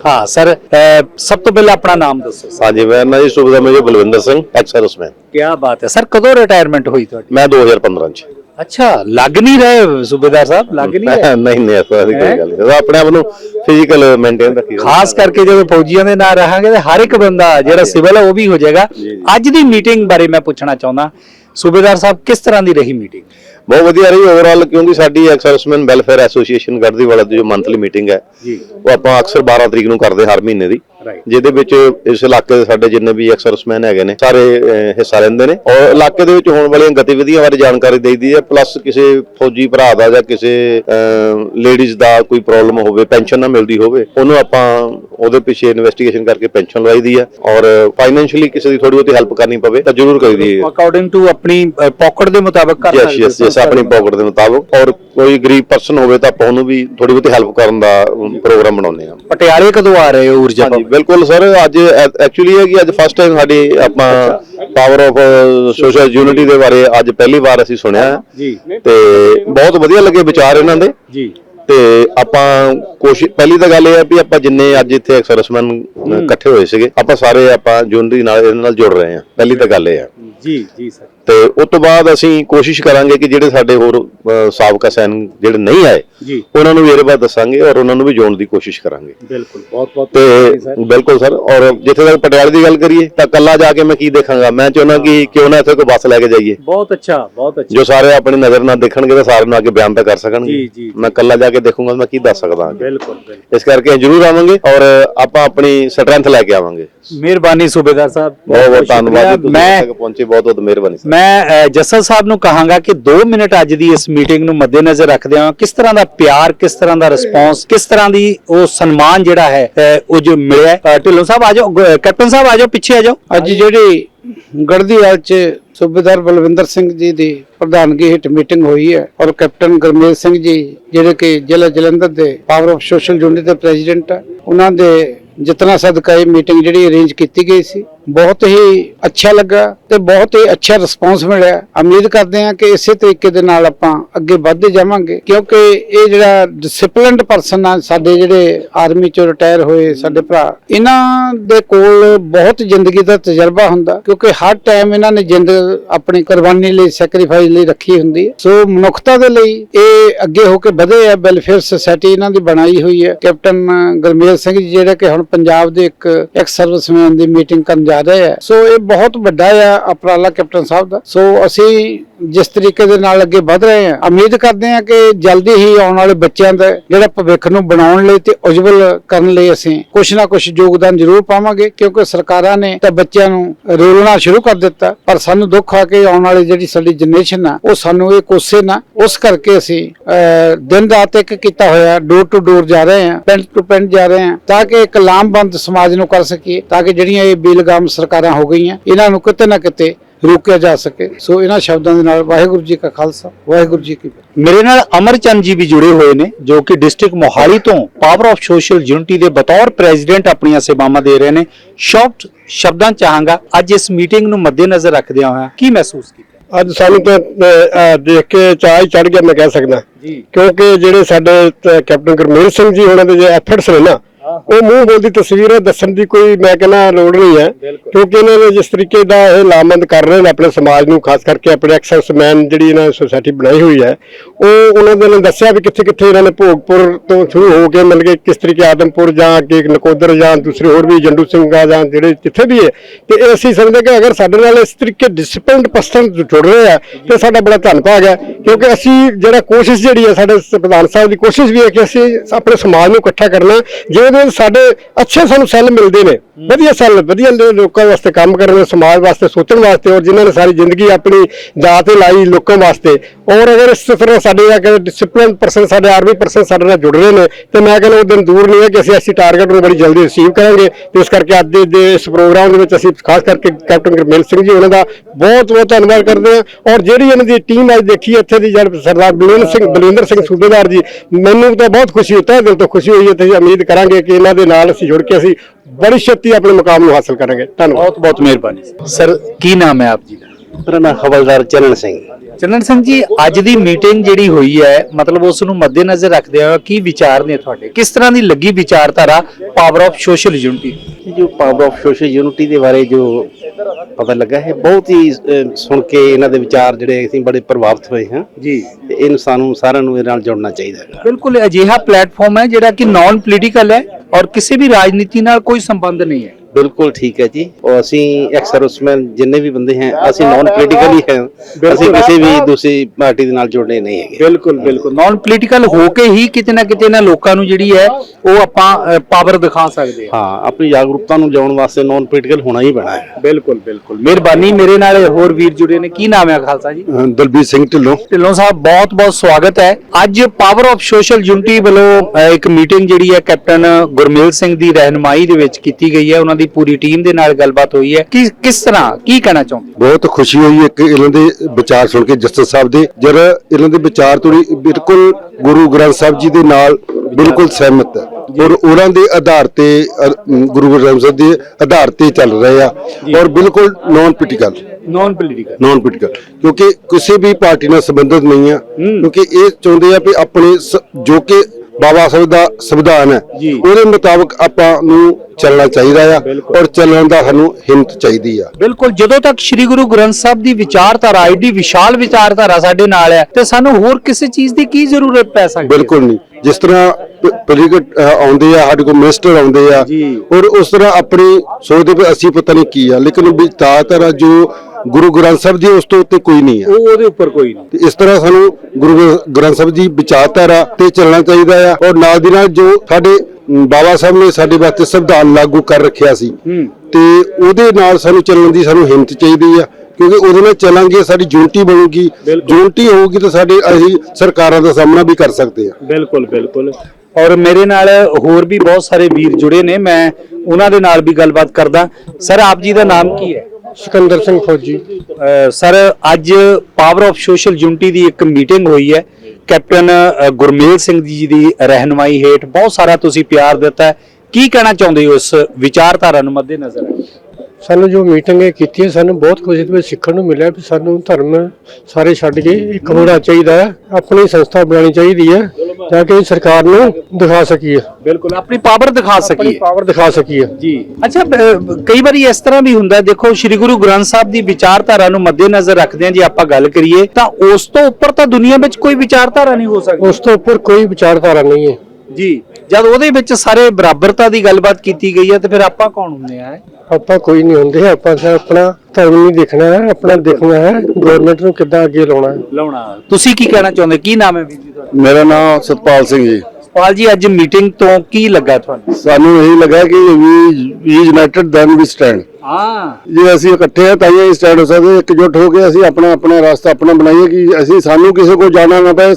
ਹਾਂ ਸਰ ਸਭ ਤੋਂ ਪਹਿਲਾਂ ਆਪਣਾ ਨਾਮ ਦੱਸੋ ਹਾਂਜੀ ਮੈਂ ਨਾ ਜੀ ਸੁਬਦਾ major Balwinder Singh ex serviceman ਕੀ ਬਾਤ ਹੈ। ਸਰ ਕਦੋਂ ਰਿਟਾਇਰਮੈਂਟ ਹੋਈ ਤੁਹਾਡੀ? ਮੈਂ 2015 ਚ। ਅੱਛਾ ਲੱਗ ਨਹੀਂ ਰਹੇ ਸੂਬੇਦਾਰ ਸਾਹਿਬ? ਲੱਗ ਨਹੀਂ ਰਹੇ? ਨਹੀਂ ਨਹੀਂ ਐਸਾ ਕੋਈ ਗੱਲ ਨਹੀਂ। ਆਪਣੇ ਆਪ ਨੂੰ ਫਿਜ਼ੀਕਲ ਮੇਨਟੇਨ ਰੱਖੀ ਖਾਸ ਕਰਕੇ ਜਦੋਂ ਫੌਜੀਆਂ ਦੇ ਨਾਲ ਰਹਾਂਗੇ ਤੇ ਹਰ ਇੱਕ ਬੰਦਾ ਜਿਹੜਾ ਸਿਵਲ ਹੈ ਉਹ ਵੀ ਹੋ ਜਾਏਗਾ। ਅੱਜ ਦੀ ਮੀਟਿੰਗ ਬਾਰੇ ਮੈਂ ਪੁੱਛਣਾ ਚਾਹੁੰਦਾ ਸੂਬੇਦਾਰ ਸਾਹਿਬ ਕਿਸ ਤਰ੍ਹਾਂ ਦੀ ਰਹੀ ਮੀਟਿੰਗ ਬਹੁਤ ਵਧੀਆ ਰਹੀ ਓਵਰਆਲ ਕਿਉਂਕਿ ਸਾਡੀ ex serviceman welfare association Garhdiwala ਦੀ ਜੋ ਮੰਥਲੀ ਮੀਟਿੰਗ ਹੈ ਉਹ ਆਪਾਂ ਅਕਸਰ 12 ਤਰੀਕ ਨੂੰ ਕਰਦੇ ਹਰ ਮਹੀਨੇ ਦੀ. ਜਿਹਦੇ ਵਿੱਚ ਇਸ ਇਲਾਕੇ ਦੇ ਸਾਡੇ ਜਿੰਨੇ ਵੀ ਐਕਸ ਸਰਵਿਸਮੈਨ ਹੈਗੇ ਨੇ ਸਾਰੇ ਹਿੱਸਾ ਲੈਂਦੇ ਨੇ। ਔਰ ਇਲਾਕੇ ਦੇ ਵਿੱਚ ਹੋਣ ਵਾਲੀਆਂ ਗਤੀਵਿਧੀਆਂ ਬਾਰੇ ਜਾਣਕਾਰੀ ਦੇਈਦੀ ਹੈ ਪਲੱਸ ਕਿਸੇ ਫੌਜੀ ਭਰਾ ਦਾ ਜਾਂ ਕਿਸੇ ਲੇਡੀਜ਼ ਦਾ ਕੋਈ ਪ੍ਰੋਬਲਮ ਹੋਵੇ ਪੈਨਸ਼ਨ ਨਾ ਮਿਲਦੀ ਹੋਵੇ ਉਹਨੂੰ ਆਪਾਂ ਉਹਦੇ ਪਿੱਛੇ ਇਨਵੈਸਟੀਗੇਸ਼ਨ ਕਰਕੇ ਪੈਨਸ਼ਨ ਲਵਾਈਦੀ ਹੈ। ਔਰ ਫਾਈਨੈਂਸ਼ੀਅਲੀ ਕਿਸੇ ਦੀ ਥੋੜੀ ਬਹੁਤੀ ਹੈਲਪ ਕਰਨੀ ਪਵੇ ਤਾਂ ਜ਼ਰੂਰ ਕਰੀਦੀ ਹੈ। ਅਕੋਰਡਿੰਗ ਟੂ ਆਪਣੀ ਪਾਕਟ ਦੇ ਮੁਤਾਬਕ ਕਰ ਯੈਸ ਯੈਸ ਆਪਣੀ ਪਾਕਟ ਦੇ ਮੁਤਾਬਕ। ਔਰ ਕੋਈ ਗਰੀਬ ਪਰਸਨ ਹੋਵੇ ਤਾਂ ਆਪਾਂ ਉਹਨੂੰ ਵੀ ਥੋੜੀ ਬਹੁਤੀ ਹੈਲਪ ਕਰਨ ਦਾ ਪ੍ਰੋਗਰਾਮ ਬਣਾਉਂਦੇ ਹਾਂ। ਪਟਿਆਲੇ ਕਦੋਂ ਆ ਰਹੇ ਹੋ ਊਰਜਾ ਹਾਂਜੀ ਬਿਲਕੁਲ ਸਰ ਅੱਜ ਐਕਚੁਅਲੀ ਹੈ ਕਿ ਅੱਜ ਫਸਟ ਟਾਈਮ ਸਾਡੀ ਆਪਾਂ ਪਾਵਰ ਆਫ ਸੋਸ਼ਲ ਯੂਨਿਟੀ ਦੇ ਬਾਰੇ ਅੱਜ ਪਹਿਲੀ ਵਾਰ ਅਸੀਂ ਸੁਣਿਆ ਹੈ। ਜੀ। ਤੇ ਬਹੁਤ ਵਧੀਆ ਲੱਗੇ ਵਿਚਾਰ ਇਹਨਾਂ ਦੇ। ਜੀ। ਤੇ ਆਪਾਂ ਕੋਸ਼ਿਸ਼ ਪਹਿਲੀ ਤਾਂ ਗੱਲ ਇਹ ਹੈ ਵੀ ਆਪਾਂ ਜਿੰਨੇ ਅੱਜ ਇੱਥੇ ਸਰਵਿਸਮੈਨ ਇਕੱਠੇ ਹੋਏ ਸੀਗੇ ਆਪਾਂ ਸਾਰੇ ਆਪਾਂ ਯੂਨਿਟੀ ਨਾਲ ਇਹਦੇ ਨਾਲ ਜੁੜ ਰਹੇ ਹਾਂ। ਪਹਿਲੀ ਤਾਂ ਗੱਲ ਇਹ ਹੈ। ਜੀ ਜੀ ਸਰ। ਤੇ ਉਸ ਤੋਂ ਬਾਅਦ ਅਸੀਂ ਕੋਸ਼ਿਸ਼ ਕਰਾਂਗੇ ਕਿ ਜਿਹੜੇ ਸਾਡੇ ਹੋਰ ਅ, ਸਾਬਕਾ ਸੈਨਿਕ ਜਿਹੜੇ ਨਹੀਂ ਆਏ ਜੀ। ਉਹਨਾਂ ਨੂੰ ਵੀ ਇਹਦੇ ਬਾਰੇ ਦੱਸਾਂਗੇ ਔਰ ਉਹਨਾਂ ਨੂੰ ਵੀ ਜੋੜਨ ਦੀ ਕੋਸ਼ਿਸ਼ ਕਰਾਂਗੇ। ਬਿਲਕੁਲ ਬਹੁਤ ਬਹੁਤ ਤੇ ਬਿਲਕੁਲ ਸਰ ਔਰ ਜਿੱਥੇ ਤੱਕ ਪਟਿਆਲੇ ਦੀ ਗੱਲ ਕਰੀਏ ਤਾਂ ਕੱਲਾ ਜਾ ਕੇ ਮੈਂ ਕੀ ਦੇਖਾਂਗਾ? ਮੈਂ ਚਾਹੁੰਦਾ ਕਿ ਕਿਉਂ ਨਾ ਇੱਥੇ ਕੋਈ ਬੱਸ ਲੈ ਕੇ ਜਾਈਏ। ਬਹੁਤ ਅੱਛਾ ਬਹੁਤ ਅੱਛਾ। ਜੋ ਸਾਰੇ ਆਪਣੀ ਨਜ਼ਰ ਨਾਲ ਦੇਖਣਗੇ ਤਾਂ ਸਾਰੇ ਨੂੰ ਆ ਕੇ ਬਿਆਨ ਤਾਂ ਕਰ ਜੀ, ਸਕਣਗੇ ਜੀ। ਮੈਂ ਕੱਲਾ ਜਾ ਕੇ ਦੇਖੂੰਗਾ ਮੈਂ ਕੀ ਦੱਸ ਸਕਦਾ ਹਾਂ। ਬਿਲਕੁਲ ਬਿਲਕੁਲ। ਇਸ ਕਰਕੇ ਜਰੂਰ ਆਵਾਂਗੇ ਔਰ ਆਪਾਂ ਆਪਣੀ ਸਟਰੈਂਥ ਲੈ ਕੇ ਆਵਾਂਗੇ। ਮਿਹਰਬਾਨੀ ਸੂਬੇਦਾਰ ਸਾਹਿਬ। ਬਹੁਤ ਬਹੁਤ ਧੰਨਵਾਦ। ਜੀ ਤੁਸੀਂ ਇੱਥੇ ਤੱਕ ਪਹੁੰਚੇ ਬਹੁਤ ਬਹੁਤ ਮਿਹਰਬਾਨੀ ਸਰ। ਮੈਂ ਜੱਸਲ ਸਾਹਿਬ ਨੂੰ ਕਹਾਂਗਾ ਕਿ 2 ਮਿੰਟ ਅੱਜ ਦੀ ਇਸ ਮੀਟਿੰਗ ਨੂੰ ਮੱਦੇਨਜ਼ਰ ਰੱਖਦੇ ਹਾਂ ਕਿਸ ਤਰ੍ਹਾਂ ਦਾ ਪਿਆਰ ਕਿਸ ਤਰ੍ਹਾਂ ਦਾ ਰਿਸਪੌਂਸ ਕਿਸ ਤਰ੍ਹਾਂ ਦੀ ਉਹ ਸਨਮਾਨ ਜਿਹੜਾ ਹੈ ਉਹ ਜੋ ਮਿਲਿਆ ਢਿੱਲੋਂ ਸਾਹਿਬ ਆ ਜਾਓ ਕੈਪਟਨ ਸਾਹਿਬ ਆ ਜਾਓ ਪਿੱਛੇ ਆ ਜਾਓ। ਅੱਜ ਜਿਹੜੀ ਗੜਦੀਵਾਲ ਚ ਸੂਬੇਦਾਰ ਬਲਵਿੰਦਰ ਸਿੰਘ ਜੀ ਦੀ ਪ੍ਰਧਾਨਗੀ ਹੇਠ ਮੀਟਿੰਗ ਹੋਈ ਹੈ ਔਰ ਕੈਪਟਨ ਗੁਰਮੇਲ ਸਿੰਘ ਜੀ ਜਿਹੜੇ ਕਿ ਜ਼ਿਲ੍ਹਾ ਜਲੰਧਰ ਦੇ ਪਾਵਰ ਆਫ ਸੋਸ਼ਲ ਯੂਨਿਟ ਦੇ ਪ੍ਰੈਜ਼ੀਡੈਂਟ ਹੈ ਉਹਨਾਂ ਦੇ ਜਿਤਨਾ ਸਦਕਾ ਇਹ ਮੀਟਿੰਗ ਜਿਹੜੀ ਅਰੇਂਜ ਕੀਤੀ ਗਈ ਸੀ ਬਹੁਤ ਹੀ ਅੱਛਾ ਲੱਗਾ ਤੇ ਬਹੁਤ ਹੀ ਅੱਛਾ ਰਿਸਪੌਂਸ ਮਿਲਿਆ। ਉਮੀਦ ਕਰਦੇ ਹਾਂ ਕਿ ਇਸੇ ਤਰੀਕੇ ਦੇ ਨਾਲ ਆਪਾਂ ਅੱਗੇ ਵੱਧਦੇ ਜਾਵਾਂਗੇ। ਕਿਉਂਕਿ ਇਹ ਜਿਹੜਾ ਡਿਸਪਲਿਨਡ ਪਰਸਨ ਆ, ਸਾਡੇ ਜਿਹੜੇ ਆਰਮੀ ਚੋਂ ਰਿਟਾਇਰ ਹੋਏ ਸਾਡੇ ਭਰਾ, ਇਹਨਾਂ ਦੇ ਕੋਲ ਬਹੁਤ ਜ਼ਿੰਦਗੀ ਦਾ ਤਜਰਬਾ ਹੁੰਦਾ। ਕਿਉਂਕਿ ਹਰ ਟਾਈਮ ਇਹਨਾਂ ਨੇ ਜਿੰਦ ਆਪਣੀ ਕੁਰਬਾਨੀ ਲਈ ਸੈਕਰੀਫਾਈਸ ਲਈ ਰੱਖੀ ਹੁੰਦੀ ਹੈ। ਸੋ ਮਨੁੱਖਤਾ ਦੇ ਲਈ ਇਹ ਅੱਗੇ ਹੋ ਕੇ ਵਧੇ ਆ। ਵੈਲਫੇਅਰ ਸੁਸਾਇਟੀ ਇਹਨਾਂ ਦੀ ਬਣਾਈ ਹੋਈ ਹੈ। ਕੈਪਟਨ ਗੁਰਮੇਲ ਸਿੰਘ ਜੀ, ਜਿਹੜੇ ਕਿ ਹੁਣ ਪੰਜਾਬ ਦੇ ਇੱਕ ਐਕਸ ਸਰਵਿਸਮੈਨ ਦੀ ਮੀਟਿੰਗ ਕਰਨ ਜਾ ਰਹੇ ਆ। ਸੋ ਇਹ ਬਹੁਤ ਵੱਡਾ ਆ ਉਪਰਾਲਾ ਕੈਪਟਨ ਸਾਹਿਬ ਦਾ। ਸੋ ਅਸੀਂ ਜਿਸ ਤਰੀਕੇ ਦੇ ਨਾਲ ਅੱਗੇ ਵਧ ਰਹੇ ਹਾਂ ਉਮੀਦ ਕਰਦੇ ਹਾਂ ਕਿ ਜਲਦੀ ਹੀ ਆਉਣ ਵਾਲੇ ਬੱਚਿਆਂ ਦਾ ਜਿਹੜਾ ਭਵਿੱਖ ਨੂੰ ਬਣਾਉਣ ਲਈ ਤੇ ਉਜਵਲ ਕਰਨ ਲਈ ਅਸੀਂ ਕੁਝ ਨਾ ਕੁਝ ਯੋਗਦਾਨ ਜ਼ਰੂਰ ਪਾਵਾਂਗੇ ਕਿਉਂਕਿ ਸਰਕਾਰਾਂ ਨੇ ਤਾਂ ਬੱਚਿਆਂ ਨੂੰ ਰੋਲਣਾ ਸ਼ੁਰੂ ਕਰ ਦਿੱਤਾ ਪਰ ਸਾਨੂੰ ਦੁੱਖ ਆ ਕਿ ਆਉਣ ਵਾਲੀ ਜਿਹੜੀ ਸਾਡੀ ਜਨਰੇਸ਼ਨ ਆ ਉਹ ਸਾਨੂੰ ਇਹ ਕੋਸੇ ਨਾ ਉਸ ਕਰਕੇ ਅਸੀਂ ਅਹ, ਦਿਨ ਰਾਤ ਇੱਕ ਕੀਤਾ ਹੋਇਆ ਡੋਰ ਟੂ ਡੋਰ ਜਾ ਰਹੇ ਹਾਂ ਪਿੰਡ ਟੂ ਪਿੰਡ ਜਾ ਰਹੇ ਹਾਂ ਤਾਂ ਕਿ ਇੱਕ ਲਾਮਬੰਦ ਸਮਾਜ ਨੂੰ ਕਰ ਸਕੀਏ ਤਾਂ ਕਿ ਜਿਹੜੀਆਂ ਇਹ ਬੇਲਗਾਮ ਸਰਕਾਰਾਂ ਹੋ ਗਈਆਂ ਇਹਨਾਂ ਨੂੰ ਕਿਤੇ ਨਾ ਕਿਤੇ ਰੋਕਿਆ ਜਾ ਸਕੇ। ਸੋ ਇਹਨਾਂ ਸ਼ਬਦਾਂ ਦੇ ਨਾਲ ਵਾਹਿਗੁਰੂ ਜੀ ਕਾ ਖਾਲਸਾ ਵਾਹਿਗੁਰੂ ਜੀ ਕੀ ਫਤਿਹ। ਮੇਰੇ ਨਾਲ ਅਮਰਚੰਦ ਜੀ ਵੀ ਜੁੜੇ ਹੋਏ ਨੇ ਜੋ ਕਿ ਡਿਸਟ੍ਰਿਕਟ ਮੋਹਾਲੀ ਤੋਂ ਪਾਵਰ ਆਫ ਸੋਸ਼ਲ ਯੂਨਿਟੀ ਦੇ ਬਤੌਰ ਪ੍ਰੈਜ਼ੀਡੈਂਟ ਆਪਣੀਆਂ ਸੇਵਾਵਾਂ ਦੇ ਰਹੇ ਨੇ। ਸ਼ਾਰਟ ਸ਼ਬਦਾਂ ਚਾਹਾਂਗਾ ਅੱਜ ਇਸ ਮੀਟਿੰਗ ਨੂੰ ਮੱਦੇਨਜ਼ਰ ਰੱਖਦਿਆਂ ਹੋਇਆ ਕੀ ਮਹਿਸੂਸ ਕੀਤਾ? ਅੱਜ ਸਾਨੂੰ ਤਾਂ ਦੇਖ ਕੇ ਚਾਹ ਹੀ ਚੜ ਗਿਆ ਮੈਂ ਕਹਿ ਸਕਦਾ। ਜੀ। ਕਿਉਂਕਿ ਜਿਹੜੇ ਸਾਡੇ ਕੈਪਟਨ ਗੁਰਮੇਲ ਸਿੰਘ ਜੀ ਉਹਨਾਂ ਦੇ ਜੇ ਐਫਰਟਸ ਨੇ ਨਾ ਉਹ ਮੂੰਹ ਬੋਲ ਦੀ ਤਸਵੀਰ ਹੈ ਦੱਸਣ ਦੀ ਕੋਈ ਮੈਂ ਕਹਿੰਦਾ ਲੋੜ ਨਹੀਂ ਹੈ। ਕਿਉਂਕਿ ਇਹਨਾਂ ਨੇ ਜਿਸ ਤਰੀਕੇ ਦਾ ਇਹ ਲਾਮਬੰਦ ਕਰ ਰਹੇ ਨੇ ਆਪਣੇ ਸਮਾਜ ਨੂੰ ਖਾਸ ਕਰਕੇ ਆਪਣੇ ਐਕਸੈਸਮੈਨ ਜਿਹੜੀ ਇਹਨਾਂ ਨੇ ਸੁਸਾਇਟੀ ਬਣਾਈ ਹੋਈ ਹੈ ਉਹ ਉਹਨਾਂ ਦੇ ਨੇ ਦੱਸਿਆ ਵੀ ਕਿੱਥੇ ਕਿੱਥੇ ਇਹਨਾਂ ਨੇ ਭੋਗਪੁਰ ਤੋਂ ਸ਼ੁਰੂ ਹੋ ਕੇ ਮਿਲ ਕੇ ਕਿਸ ਤਰੀਕੇ ਆਦਮਪੁਰ ਜਾਂ ਅੱਗੇ ਨਕੋਦਰ ਜਾਂ ਦੂਸਰੇ ਹੋਰ ਵੀ ਜੰਡੂ ਸਿੰਘਾ ਜਾਂ ਜਿਹੜੇ ਜਿੱਥੇ ਵੀ ਹੈ, ਤੇ ਇਹ ਅਸੀਂ ਸਮਝਦੇ ਕਿ ਅਗਰ ਸਾਡੇ ਨਾਲ ਇਸ ਤਰੀਕੇ ਡਿਸਪਲਿਨਡ ਪਰਸਨ ਜੁੜ ਰਹੇ ਆ, ਤੇ ਸਾਡਾ ਬੜਾ ਧੰਨਵਾਦ ਹੈ, ਕਿਉਂਕਿ ਅਸੀਂ ਜਿਹੜਾ ਕੋਸ਼ਿਸ਼ ਜਿਹੜੀ ਹੈ, ਸਾਡੇ ਪ੍ਰਧਾਨ ਸਾਹਿਬ ਦੀ ਕੋਸ਼ਿਸ਼ ਵੀ ਹੈ ਕਿ ਅਸੀਂ ਆਪਣੇ ਸਮਾਜ ਨੂੰ ਇਕੱਠਾ ਕਰਨਾ, ਜਿਹਦੇ ਸਾਡੇ ਅੱਛੇ ਸਾਨੂੰ ਸੈੱਲ ਮਿਲਦੇ ਨੇ, ਵਧੀਆ ਸੈੱਲ, ਵਧੀਆ ਲੋਕਾਂ ਵਾਸਤੇ ਕੰਮ ਕਰਨ, ਸਮਾਜ ਵਾਸਤੇ ਸੋਚਣ ਵਾਸਤੇ ਔਰ ਜਿਨ੍ਹਾਂ ਨੇ ਸਾਰੀ ਜ਼ਿੰਦਗੀ ਆਪਣੀ ਜਾਤ ਤੇ ਲਾਈ ਲੋਕਾਂ ਵਾਸਤੇ, ਔਰ ਅਗਰ ਇਸ ਤਰ੍ਹਾਂ ਸਾਡੇ ਆ ਕੇ ਡਿਸਪਲਿਨ ਪਰਸਨ ਸਾਡੇ ਆਰਮੀ ਪਰਸਨ ਸਾਡੇ ਨਾਲ ਜੁੜ ਰਹੇ ਨੇ ਤੇ ਮੈਂ ਕਹਿੰਦਾ ਉਹ ਦਿਨ ਦੂਰ ਨਹੀਂ ਹੈ ਕਿ ਅਸੀਂ ਐਸੀ ਟਾਰਗੇਟ ਨੂੰ ਬੜੀ ਜਲਦੀ ਰਿਸੀਵ ਕਰਾਂਗੇ ਤੇ ਇਸ ਕਰਕੇ ਅੱਜ ਦੇ- ਇਸ ਪ੍ਰੋਗਰਾਮ ਦੇ ਵਿੱਚ ਅਸੀਂ ਖਾਸ ਕਰਕੇ ਕੈਪਟਨ ਗੁਰਮੇਲ ਸਿੰਘ ਜੀ ਉਹਨਾਂ ਦਾ ਬਹੁਤ ਬਹੁਤ ਧੰਨਵਾਦ ਕਰਦੇ ਹਾਂ ਔਰ ਜਿਹੜੀ ਇਹਨਾਂ ਦੀ ਟੀਮ ਅੱਜ ਦੇਖੀ ਇੱਥੇ ਦੀ ਜਦ ਸਰਦਾਰ ਬਲਵਿੰਦਰ ਸਿੰਘ ਬਲਵਿੰਦਰ ਸਿੰਘ ਸੂਬੇਦਾਰ ਜੀ ਮੈਨੂੰ ਤਾਂ ਬਹੁਤ ਖੁਸ਼ੀ ਹੋਈ ਹੈ ਦਿਲ ਤੋਂ ਖੁਸ਼ੀ ਹੋਈ ਹੈ ਤੇ ਅਸੀਂ ਉਮੀਦ ਕਰਾਂਗੇ ਕਿ ਇਹਨਾਂ ਦੇ ਨਾਲ ਅਸੀਂ ਜੁੜ ਕੇ ਅਸੀਂ ਬੜੀ ਛੇਤੀ ਆਪਣੇ ਮੁਕਾਮ ਨੂੰ ਹਾਸਲ ਕਰਾਂਗੇ। ਧੰਨਵਾਦ। ਬਹੁਤ ਬਹੁਤ ਮਿਹਰਬਾਨੀ। ਸਰ ਕੀ ਨਾਮ ਹੈ ਆਪ ਜੀ ਦਾ? ਮੇਰਾ ਨਾਮ ਹਵਲਦਾਰ ਚਰਨ ਸਿੰਘ। ਚੰਨਨ ਸਿੰਘ ਜੀ ਅੱਜ ਦੀ ਮੀਟਿੰਗ ਜਿਹੜੀ ਹੋਈ ਹੈ ਮਤਲਬ ਉਸ ਨੂੰ ਮੱਦੇਨਜ਼ਰ ਰੱਖਦੇ ਹੋਏ ਕੀ ਵਿਚਾਰ ਨੇ ਤੁਹਾਡੇ? ਕਿਸ ਤਰ੍ਹਾਂ ਦੀ ਲੱਗੀ ਵਿਚਾਰਧਾਰਾ ਪਾਵਰ ਆਫ ਸੋਸ਼ਲ ਯੂਨਿਟੀ ਇਹ ਜੋ ਪਾਵਰ ਆਫ ਸੋਸ਼ਲ ਯੂਨਿਟੀ ਦੇ ਬਾਰੇ ਜੋ ਪਤਾ ਲੱਗਾ ਹੈ ਬਹੁਤ ਹੀ ਅਹ, ਸੁਣ ਕੇ ਇਹਨਾਂ ਦੇ ਵਿਚਾਰ ਜਿਹੜੇ ਅਸੀਂ ਬੜੇ ਪ੍ਰਭਾਵਿਤ ਹੋਏ ਹਾਂ। ਜੀ। ਤੇ ਇਹਨੂੰ ਸਾਨੂੰ ਸਾਰਿਆਂ ਨੂੰ ਇਹਦੇ ਨਾਲ ਜੁੜਨਾ ਚਾਹੀਦਾ ਹੈ ਬਿਲਕੁਲ ਅਜਿਹਾ ਪਲੇਟਫਾਰਮ ਹੈ ਜਿਹੜਾ ਕਿ ਨਾਨ ਪੋਲੀਟੀਕਲ ਹੈ ਔਰ ਕਿਸੇ ਵੀ ਰਾਜਨੀਤੀ ਨਾਲ ਕੋਈ ਸੰਬੰਧ ਨਹੀਂ ਹੈ। ਬਿਲਕੁਲ ਠੀਕ ਹੈ ਜੀ। ਔਰ ਅਸੀਂ ਐਕਸ ਸਰਵਿਸਮੈਨ ਜਿੰਨੇ ਵੀ ਬੰਦੇ हैं ਅਸੀਂ ਨਾਨ ਪੋਲੀਟੀਕਲ ਹੀ ਹਾਂ। ਅਸੀਂ ਕਿਸੇ ਵੀ ਦੂਸਰੀ ਪਾਰਟੀ ਦੇ ਨਾਲ ਜੁੜਨੇ ਨਹੀਂ ਹੈਗੇ। ਬਿਲਕੁਲ ਬਿਲਕੁਲ। ਨਾਨ ਪੋਲੀਟੀਕਲ ਹੋ ਕੇ ਹੀ ਕਿਤੇ ਨਾ ਕਿਤੇ ਨਾ ਲੋਕਾਂ ਨੂੰ ਜਿਹੜੀ ਹੈ ਉਹ ਆਪਾਂ ਪਾਵਰ ਦਿਖਾ ਸਕਦੇ ਹਾਂ। ਹਾਂ ਆਪਣੀ ਜਾਗਰੂਕਤਾ ਨੂੰ ਲਿਆਉਣ ਵਾਸਤੇ ਨਾਨ ਪੋਲੀਟੀਕਲ ਹੋਣਾ ਹੀ ਪੈਣਾ ਹੈ। ਬਿਲਕੁਲ ਬਿਲਕੁਲ। ਮਿਹਰਬਾਨੀ ਮੇਰੇ ਨਾਲ ਹੋਰ ਵੀਰ ਜੁੜੇ ਨੇ। ਕੀ ਨਾਮ ਹੈ ਖਾਲਸਾ ਜੀ? ਦਲਬੀਰ ਸਿੰਘ ਢਿੱਲੋਂ। ਢਿੱਲੋਂ ਸਾਹਿਬ ਬਹੁਤ ਬਹੁਤ ਸਵਾਗਤ ਹੈ। ਅੱਜ ਪਾਵਰ ਆਫ ਸੋਸ਼ਲ ਯੂਨਿਟੀ ਵੱਲੋਂ ਇੱਕ ਮੀਟਿੰਗ ਜਿਹੜੀ ਹੈ ਕੈਪਟਨ ਗੁਰਮੇਲ ਸਿੰਘ ਦੀ ਰਹਿਨਮਾਈ ਦੇ ਵਿੱਚ ਕੀਤੀ ਗਈ ਹੈ। ਉਹਨਾਂ ਦੀ ਪੂਰੀ ਟੀਮ ਦੇ ਨਾਲ ਗੱਲਬਾਤ ਹੋਈ ਹੈ। ਕਿ ਕਿਸ ਤਰ੍ਹਾਂ ਕੀ ਕਹਿਣਾ ਚਾਹੁੰਦੇ ਬਹੁਤ ਖੁਸ਼ੀ ਹੋਈ ਇੱਕ ਇਹਨਾਂ ਦੇ ਵਿਚਾਰ ਸੁਣ ਕੇ ਜਸਟਿਸ ਸਾਹਿਬ ਦੇ। ਜਦ ਇਹਨਾਂ ਦੇ ਵਿਚਾਰ ਤੋਂ ਬਿਲਕੁਲ ਗੁਰੂ ਗ੍ਰੰਥ ਸਾਹਿਬ ਜੀ ਦੇ ਨਾਲ ਬਿਲਕੁਲ ਸਹਿਮਤ ਹੈ। ਔਰ ਉਹਨਾਂ ਦੇ ਆਧਾਰ ਤੇ ਗੁਰੂ ਗ੍ਰੰਥ ਸਾਹਿਬ ਦੇ ਆਧਾਰ ਤੇ ਚੱਲ ਰਹੇ ਆ। ਔਰ ਬਿਲਕੁਲ non political non political non political ਕਿਉਂਕਿ ਕਿਸੇ ਵੀ ਪਾਰਟੀ ਨਾਲ ਸੰਬੰਧਿਤ ਨਹੀਂ ਆ। ਕਿਉਂਕਿ ਇਹ ਚਾਹੁੰਦੇ ਆ ਵੀ ਆਪਣੇ ਜੋ ਕਿ ਬਾਬਾ ਸਾਹਿਬ ਦਾ ਸੰਵਿਧਾਨ ਹੈ। ਉਹਦੇ ਮੁਤਾਬਕ ਆਪਾਂ ਨੂੰ ਚੱਲਣਾ ਚਾਹੀਦਾ ਆ ਔਰ ਚੱਲਣ ਦਾ ਸਾਨੂੰ ਹਿੰਮਤ ਚਾਹੀਦੀ ਆ। ਬਿਲਕੁਲ ਜਦੋਂ ਤੱਕ ਸ੍ਰੀ ਗੁਰੂ ਗ੍ਰੰਥ ਸਾਹਿਬ ਦੀ ਵਿਚਾਰਧਾਰਾ ਐਡੀ ਵਿਸ਼ਾਲ ਵਿਚਾਰਧਾਰਾ ਸਾਡੇ ਨਾਲ ਹੈ ਤੇ ਸਾਨੂੰ ਹੋਰ ਕਿਸੇ ਚੀਜ਼ ਦੀ ਕੀ ਜ਼ਰੂਰਤ ਪੈ ਸਕਦੀ ਹੈ? ਬਿਲਕੁਲ ਨਹੀਂ। ਜਿਸ ਤਰ੍ਹਾਂ ਪੋਲੀਟਿਕ ਆਉਂਦੇ ਆ ਸਾਡੇ ਕੋਲ ਮਿਨਿਸਟਰ ਆਉਂਦੇ ਆ ਜੀ। ਔਰ ਉਸ ਤਰ੍ਹਾਂ ਆਪਣੀ ਸੋਚਦੇ ਵੀ ਅਸੀਂ ਪਤਾ ਨਹੀਂ ਕੀ ਆ ਲੇਕਿਨ ਵਿਚਾਰਧਾਰਾ ਜੋ ਗੁਰੂ ਗ੍ਰੰਥ ਸਾਹਿਬ ਦੀ ਉਸ ਤੋਂ ਉੱਤੇ ਕੋਈ ਨਹੀਂ ਆ। ਉਹ ਉਹਦੇ ਉੱਪਰ ਕੋਈ ਨਹੀਂ। ਤੇ ਇਸ ਤਰ੍ਹਾਂ ਸਾਨੂੰ ਗੁਰੂ ਗ੍ਰ- ਗ੍ਰੰਥ ਸਾਹਿਬ ਦੀ ਵਿਚਾਰਧਾਰਾ ਤੇ ਚੱਲਣਾ ਚਾਹੀਦਾ ਆ ਔਰ ਨਾਲ ਦੀ ਨਾਲ ਜੋ ਸਾਡੇ ਬਾਬਾ ਸਾਹਿਬ ਨੇ ਸਾਡੇ ਵਾਸਤੇ ਸੰਵਿਧਾਨ ਲਾਗੂ ਕਰ ਰੱਖਿਆ ਸੀ ਤੇ ਉਹਦੇ ਨਾਲ ਸਾਨੂੰ ਚੱਲਣ ਦੀ ਸਾਨੂੰ ਹਿੰਮਤ ਚਾਹੀਦੀ ਆ। ਕਿਉਂਕਿ ਉਹਦੇ ਨਾਲ ਚੱਲਾਂਗੇ ਸਾਡੀ ਯੂਨਿਟੀ ਬਣੂਗੀ। ਯੂਨਿਟੀ ਹੋਊਗੀ ਤਾਂ ਸਾਡੇ ਅਸੀਂ ਸਰਕਾਰਾਂ ਦਾ ਸਾਹਮਣਾ ਵੀ ਕਰ ਸਕਦੇ ਆ ਬਿਲਕੁਲ ਬਿਲਕੁਲ। ਔਰ ਮੇਰੇ ਨਾਲ ਹੋਰ ਵੀ ਬਹੁਤ ਸਾਰੇ ਵੀਰ ਜੁੜੇ ਨੇ ਮੈਂ ਉਹਨਾਂ ਦੇ ਨਾਲ ਵੀ ਗੱਲਬਾਤ ਕਰਦਾ। ਸਰ ਆਪ ਜੀ ਦਾ ਨਾਮ ਕੀ ਹੈ? ਸਿਕੰਦਰ ਸਿੰਘ ਫੌਜੀ। ਸਰ ਅੱਜ ਪਾਵਰ ਆਫ ਸੋਸ਼ਲ ਯੂਨਿਟੀ ਦੀ ਇੱਕ ਮੀਟਿੰਗ ਹੋਈ ਹੈ। ਕੈਪਟਨ ਗੁਰਮੇਲ ਸਿੰਘ ਜੀ ਦੀ ਰਹਿਨਮਾਈ ਹੇਠ ਬਹੁਤ ਸਾਰਾ ਤੁਸੀਂ ਪਿਆਰ ਦਿੱਤਾ ਕੀ ਕਹਿਣਾ ਚਾਹੁੰਦੇ ਹੋ ਇਸ ਵਿਚਾਰਧਾਰਾ ਨੂੰ ਮੱਦੇਨਜ਼ਰ? ਸਾਨੂੰ ਜੋ ਮੀਟਿੰਗ ਇਹ ਕੀਤੀ ਹੈ ਸਾਨੂੰ ਬਹੁਤ ਕੁਝ ਇਹਦੇ ਵਿੱਚ ਸਿੱਖਣ ਨੂੰ ਮਿਲਿਆ ਵੀ ਸਾਨੂੰ ਧਰਮ ਸਾਰੇ ਛੱਡ ਕੇ ਇੱਕ ਹੋਣਾ ਚਾਹੀਦਾ ਹੈ ਆਪਣੀ ਸੰਸਥਾ ਬਣਾਉਣੀ ਚਾਹੀਦੀ ਹੈ ਤਾਂ ਕਿ ਸਰਕਾਰ ਨੂੰ ਦਿਖਾ ਸਕੀਏ। ਬਿਲਕੁਲ ਆਪਣੀ ਪਾਵਰ ਦਿਖਾ ਆਪਣੀ ਸਕੀਏ। ਪਾਵਰ ਦਿਖਾ ਸਕੀਏ। ਜੀ। ਅੱਛਾ ਬ- ਕਈ ਵਾਰੀ ਇਸ ਤਰ੍ਹਾਂ ਵੀ ਹੁੰਦਾ ਹੈ, ਦੇਖੋ ਸ੍ਰੀ ਗੁਰੂ ਗ੍ਰੰਥ ਸਾਹਿਬ ਦੀ ਵਿਚਾਰਧਾਰਾ ਨੂੰ ਮੱਦੇਨਜ਼ਰ ਰੱਖਦੇ ਹਾਂ ਜੇ ਆਪਾਂ ਗੱਲ ਕਰੀਏ ਤਾਂ ਉਸ ਤੋਂ ਉੱਪਰ ਤਾਂ ਦੁਨੀਆ ਵਿੱਚ ਕੋਈ ਵਿਚਾਰਧਾਰਾ ਨਹੀਂ ਹੋ ਸਕਦੀ। ਉਸ ਤੋਂ ਉੱਪਰ ਕੋਈ ਵਿਚਾਰਧਾਰਾ ਨਹੀਂ ਹੈ। ਜੀ ਜਦ ਉਹਦੇ ਵਿੱਚ ਸਾਰੇ ਬਰਾਬਰਤਾ ਦੀ ਗੱਲਬਾਤ ਕੀਤੀ ਗਈ ਹੈ ਤੇ ਫਿਰ ਆਪਾਂ ਕੌਣ ਹੁੰਦੇ ਆ? ਆਪਾਂ ਕੋਈ ਨਹੀਂ ਹੁੰਦੇ ਆਪਾਂ ਤਾਂ ਆਪਣਾ ਧਰਮ ਨਹੀਂ ਦੇਖਣਾ ਹੈ ਆਪਣਾ ਦੇਖਣਾ ਹੈ ਗਵਰਨਮੈਂਟ ਨੂੰ ਕਿੱਦਾਂ ਅੱਗੇ ਲਾਉਣਾ ਹੈ। ਲਾਉਣਾ। ਤੁਸੀਂ ਕੀ ਕਹਿਣਾ ਚਾਹੁੰਦੇ? ਕੀ ਨਾਮ ਹੈ ਵੀਰ ਜੀ ਤੁਹਾਡਾ? ਮੇਰਾ ਨਾਮ ਸਤਪਾਲ ਸਿੰਘ ਜੀ। ਪਾਲ ਜੀ ਅੱਜ ਮੀਟਿੰਗ ਤੋਂ ਕੀ ਲੱਗਾ ਤੁਹਾਨੂੰ? ਸਾਨੂੰ ਇਹ ਲੱਗਾ ਕਿ ਵੀ we united then we stand ਹਾਂ। ਜੇ ਅਸੀਂ ਇਕੱਠੇ ਆ ਤਾਂ ਹੀ ਸਟੈਂਡ ਹੋ ਸਕਦੇ। ਇਕਜੁੱਟ ਹੋ ਕੇ ਅਸੀਂ ਆਪਣਾ ਆਪਣਾ ਰਸਤਾ ਆਪਣਾ ਬਣਾਈਏ ਕਿ ਅਸੀਂ ਸਾਨੂੰ ਕਿਸੇ ਕੋਲ ਜਾਣਾ ਨਾ ਪਏ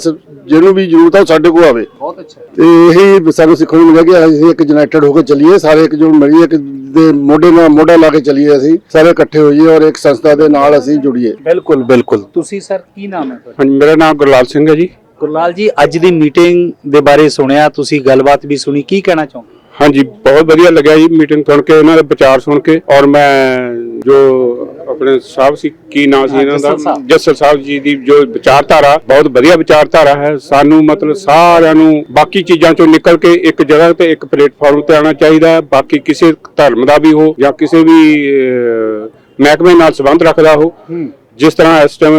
ਜਿਹਨੂੰ ਵੀ ਜ਼ਰੂਰਤ ਆ ਉਹ ਸਾਡੇ ਕੋਲ ਆਵੇ। ਬਹੁਤ ਅੱਛਾ ਤੇ ਇਹੀ ਸਾਨੂੰ ਸਿੱਖਣ ਨੂੰ ਮਿਲਿਆ ਕਿ ਅਸੀਂ ਇੱਕ ਯੂਨਾਈਟਿਡ ਹੋ ਕੇ ਚੱਲੀਏ ਸਾਰੇ ਇੱਕ ਜੁੜ ਮਿਲੀਏ ਇੱਕ ਦੇ ਮੋਢੇ ਨਾਲ ਮੋਢਾ ਲਾ ਕੇ ਚੱਲੀਏ ਅਸੀਂ ਸਾਰੇ ਇਕੱਠੇ ਹੋਈਏ ਔਰ ਇੱਕ ਸੰਸਥਾ ਦੇ ਨਾਲ ਅਸੀਂ ਜੁੜੀਏ। ਬਿਲਕੁਲ ਬਿਲਕੁਲ। ਤੁਸੀਂ ਸਰ ਕੀ ਨਾਮ ਹੈ ਤੁਹਾਡਾ? ਹਾਂਜੀ ਮੇਰਾ ਨਾਮ ਗੁਰਲਾਲ ਸਿੰਘ ਹੈ ਜੀ। ਗੁਰਲਾਲ ਜੀ ਅੱਜ ਦੀ ਮੀਟਿੰਗ ਦੇ ਬਾਰੇ ਸੁਣਿਆ ਤੁਸੀਂ ਗੱਲਬਾਤ ਵੀ ਸੁਣੀ ਕੀ ਕਹਿਣਾ ਚਾਹੁੰਦੇ ਹਾਂਜੀ ਬਹੁਤ ਵਧੀਆ ਲੱਗਿਆ ਜੀ ਮੀਟਿੰਗ ਸੁਣ ਕੇ ਇਹਨਾਂ ਦੇ ਵਿਚਾਰ ਸੁਣ ਕੇ ਔਰ ਮੈਂ ਜੋ ਆਪਣੇ ਸਾਹਿਬ ਸੀ ਕੀ ਨਾਮ ਸੀ ਇਹਨਾਂ ਦਾ? ਜੱਸਲ ਸਾਹਿਬ। ਜੀ ਦੀ ਜੋ ਵਿਚਾਰਧਾਰਾ ਬਹੁਤ ਵਧੀਆ ਵਿਚਾਰਧਾਰਾ ਹੈ। ਸਾਨੂੰ ਮਤਲਬ ਸਾਰਿਆਂ ਨੂੰ ਬਾਕੀ ਚੀਜ਼ਾਂ ਚੋਂ ਨਿਕਲ ਕੇ ਇੱਕ ਜਗ੍ਹਾ ਤੇ ਇੱਕ ਪਲੇਟਫਾਰਮ ਤੇ ਆਉਣਾ ਚਾਹੀਦਾ ਹੈ। ਬਾਕੀ ਕਿਸੇ ਧਰਮ ਦਾ ਵੀ ਹੋ ਜਾਂ ਕਿਸੇ ਵੀ ਮਹਿਕਮੇ ਨਾਲ ਸੰਬੰਧ ਰੱਖਦਾ ਹੋ। ਜਿਸ ਤਰ੍ਹਾਂ ਇਸ ਟਾਈਮ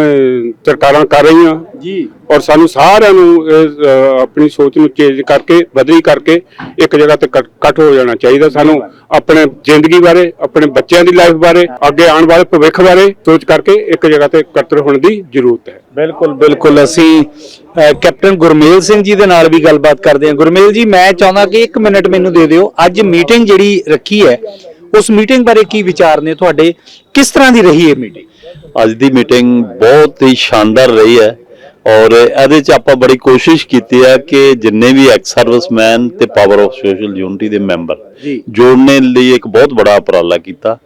ਸਰਕਾਰਾਂ ਕਰ ਰਹੀਆਂ। ਜੀ। ਔਰ ਸਾਨੂੰ ਸਾਰਿਆਂ ਨੂੰ ਇਹ, ਅਹ, ਆਪਣੀ ਸੋਚ ਨੂੰ ਚੇਂਜ ਕਰਕੇ ਬਦਲੀ ਕਰਕੇ ਇੱਕ ਜਗ੍ਹਾ ਤੇ ਇਕੱਠ ਇਕੱਠ ਹੋ ਜਾਣਾ ਚਾਹੀਦਾ ਸਾਨੂੰ ਆਪਣੇ ਜ਼ਿੰਦਗੀ ਬਾਰੇ ਆਪਣੇ ਬੱਚਿਆਂ ਦੀ ਲਾਈਫ ਬਾਰੇ ਅੱਗੇ ਆਉਣ ਵਾਲੇ ਭਵਿੱਖ ਬਾਰੇ ਸੋਚ ਕਰਕੇ ਇੱਕ ਜਗ੍ਹਾ ਤੇ ਇਕੱਤਰ ਹੋਣ ਦੀ ਜ਼ਰੂਰਤ ਹੈ। ਬਿਲਕੁਲ ਬਿਲਕੁਲ। ਅਸੀਂ ਅ, ਕੈਪਟਨ ਗੁਰਮੇਲ ਸਿੰਘ ਜੀ ਦੇ ਨਾਲ ਵੀ ਗੱਲਬਾਤ ਕਰਦੇ ਹਾਂ। ਗੁਰਮੇਲ ਜੀ ਮੈਂ ਚਾਹੁੰਦਾ ਕਿ 1 ਮਿੰਟ ਮੈਨੂੰ ਦੇ ਦਿਓ। ਅੱਜ ਮੀਟਿੰਗ ਜਿਹੜੀ ਰੱਖੀ ਹੈ ਉਸ ਮੀਟਿੰਗ ਬਾਰੇ ਕੀ ਵਿਚਾਰ ਨੇ ਤੁਹਾਡੇ? ਕਿਸ ਤਰ੍ਹਾਂ ਦੀ ਰਹੀ ਹੈ ਮੀਟਿੰਗ ਅੱਜ ਦੀ ਮੀਟਿੰਗ ਬਹੁਤ ਹੀ ਸ਼ਾਨਦਾਰ ਰਹੀ ਹੈ ਔਰ ਇਹਦੇ ਚ ਆਪਾਂ ਬੜੀ ਕੋਸ਼ਿਸ਼ ਕੀਤੀ ਹੈ ਕਿ ਜਿੰਨੇ ਵੀ ਐਕਸ ਸਰਵਿਸਮੈਨ ਤੇ ਪਾਵਰ ਆਫ ਸੋਸ਼ਲ ਯੂਨਿਟੀ ਦੇ ਮੈਂਬਰ ਜੋੜਨੇ ਲਈ ਇੱਕ ਬਹੁਤ ਬੜਾ ਉਪਰਾਲਾ ਕੀਤਾ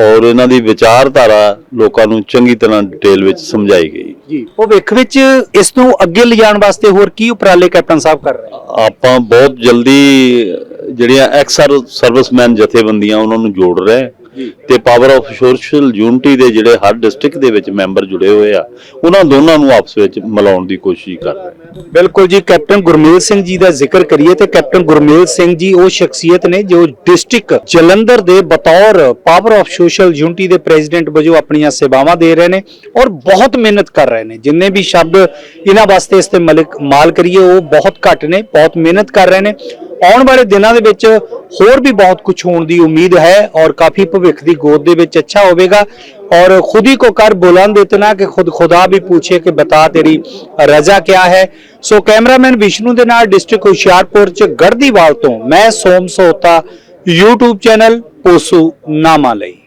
ਔਰ ਇਹਨਾਂ ਦੀ ਵਿਚਾਰਧਾਰਾ ਲੋਕਾਂ ਨੂੰ ਚੰਗੀ ਤਰ੍ਹਾਂ ਡਿਟੇਲ ਵਿੱਚ ਸਮਝਾਈ ਗਈ। ਜੀ। ਭਵਿੱਖ ਵਿੱਚ ਇਸ ਨੂੰ ਅੱਗੇ ਲਿਜਾਣ ਵਾਸਤੇ ਹੋਰ ਕੀ ਉਪਰਾਲੇ ਕੈਪਟਨ ਸਾਹਿਬ ਕਰ ਰਹੇ ਆਪਾਂ ਬਹੁਤ ਜਲਦੀ ਜਿਹੜੀਆਂ ਐਕਸ ਸਰਵਿਸਮੈਨ ਜਥੇਬੰਦੀਆਂ ਉਹਨਾਂ ਨੂੰ ਜੋੜ ਰਹੇ ਹਾਂ ਤੇ ਪਾਵਰ ਆਫ ਸੋਸ਼ਲ ਯੂਨਿਟੀ ਦੇ ਜਿਹੜੇ ਹਰ ਡਿਸਟ੍ਰਿਕਟ ਦੇ ਵਿੱਚ ਮੈਂਬਰ ਜੁੜੇ ਹੋਏ ਆ, ਉਹਨਾਂ ਦੋਨਾਂ ਨੂੰ ਆਪਸ ਵਿੱਚ ਮਿਲਾਉਣ ਦੀ ਕੋਸ਼ਿਸ਼ ਕਰ ਰਹੇ ਬਿਲਕੁਲ ਜੀ, ਕੈਪਟਨ ਗੁਰਮੇਲ ਸਿੰਘ ਜੀ ਦਾ ਜ਼ਿਕਰ ਕਰੀਏ ਤੇ ਕੈਪਟਨ ਗੁਰਮੇਲ ਸਿੰਘ ਜੀ ਉਹ ਸ਼ਖਸੀਅਤ ਨੇ ਜੋ ਡਿਸਟ੍ਰਿਕਟ ਜਲੰਧਰ ਦੇ ਬਤੌਰ ਪਾਵਰ ਆਫ ਸੋਸ਼ਲ ਯੂਨਿਟੀ ਦੇ ਪ੍ਰੈਜ਼ੀਡੈਂਟ ਵਜੋਂ ਆਪਣੀਆਂ ਸੇਵਾਵਾਂ ਦੇ ਰਹੇ ਨੇ ਔਰ ਬਹੁਤ ਮਿਹਨਤ ਕਰ ਰਹੇ ਨੇ। ਜਿੰਨੇ ਵੀ ਸ਼ਬਦ ਇਹਨਾਂ ਵਾਸਤੇ ਇਸਤੇ ਮਾਲ ਕਰੀਏ, ਉਹ ਬਹੁਤ ਘੱਟ ਨੇ, ਬਹੁਤ ਮਿਹਨਤ ਕਰ ਰਹੇ ਨੇ। ਆਉਣ ਵਾਲੇ ਦਿਨਾਂ ਦੇ ਵਿੱਚ ਹੋਰ ਵੀ ਬਹੁਤ ਕੁਝ ਹੋਣ ਦੀ ਉਮੀਦ ਹੈ ਔਰ ਕਾਫੀ ਭਵਿੱਖ ਦੀ ਗੋਦ ਦੇ ਵਿੱਚ ਅੱਛਾ ਹੋਵੇਗਾ और खुद ही को कर बुलंद इतना कि खुद खुदा भी पूछे कि बता तेरी रजा क्या है सो कैमरामैन विष्णु ਦੇ ਨਾਲ ਡਿਸਟ੍ਰਿਕਟ ਹੁਸ਼ਿਆਰਪੁਰ ਚ ਗੜਦੀਵਾਲ ਤੋਂ ਮੈਂ ਸੋਮ ਸੋਤਾ YouTube ਚੈਨਲ ਪੋਸੂ ਨਾਮਾ ਲਈ